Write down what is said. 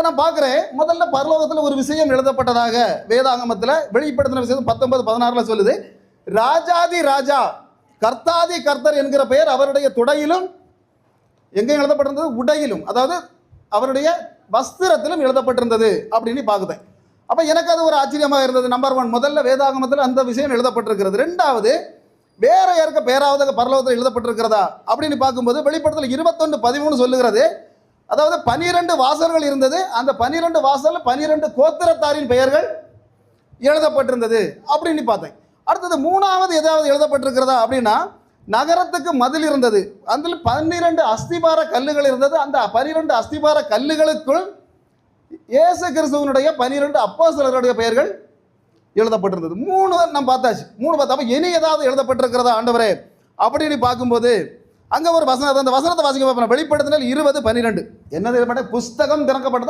அப்போ நான் பார்க்குறேன் முதல்ல பரலோகத்தில் ஒரு விஷயம் எழுதப்பட்டதாக வேதாகமத்தில் வெளிப்படுத்தின விஷயம் பத்தொன்பது பதினாறில் சொல்லுது. ராஜாதி ராஜா கர்த்தாதி கர்த்தர் என்கிற பெயர் அவருடைய துடையிலும் எங்கே எழுதப்பட்டிருந்தது? உடையிலும். அதாவது அவருடைய வஸ்திரத்திலும் எழுதப்பட்டிருந்தது அப்படின்னு பார்க்குதேன் அப்போ எனக்கு அது ஒரு ஆச்சரியமாக இருந்தது. நம்பர் ஒன் முதல்ல வேதாகமத்தில் அந்த விஷயம் எழுதப்பட்டிருக்கிறது. ரெண்டாவது வேற யாருக்க பேராவது பரலோகத்தில் எழுதப்பட்டிருக்கிறதா அப்படின்னு பார்க்கும்போது வெளிப்படத்தில் இருபத்தொன்று பதிமூணு சொல்லுகிறது. அதாவது பனிரெண்டு வாசல்கள் இருந்தது. அந்த பனிரெண்டு வாசல் பனிரெண்டு கோத்திரத்தாரின் பெயர்கள் எழுதப்பட்டிருந்தது. அப்படின்னு பார்த்தேன். அடுத்தது மூணாவது ஏதாவது எழுதப்பட்டிருக்கிறதா அப்படின்னா நகரத்துக்கு மதில் இருந்தது. அதில் பன்னிரண்டு அஸ்திபார கல்லுகள் இருந்தது. அந்த பனிரெண்டு அஸ்திபார கல்லுகளுக்குள் இயேசு கிறிஸ்துவனுடைய பனிரெண்டு அப்போ சிலருடைய பெயர்கள் எழுதப்பட்டிருந்தது. மூணு நம்ம பார்த்தாச்சு. மூணு பார்த்தா இனி ஏதாவது எழுதப்பட்டிருக்கிறதா ஆண்டவரே? அப்படின்னு பார்க்கும்போது அங்கே ஒரு வசனம் அந்த வசனத்தை வாசிக்க பார்ப்போம். வெளிப்படுத்தினால் இருபது பன்னிரெண்டு. என்னது புஸ்தகம் திறக்கப்பட்டது?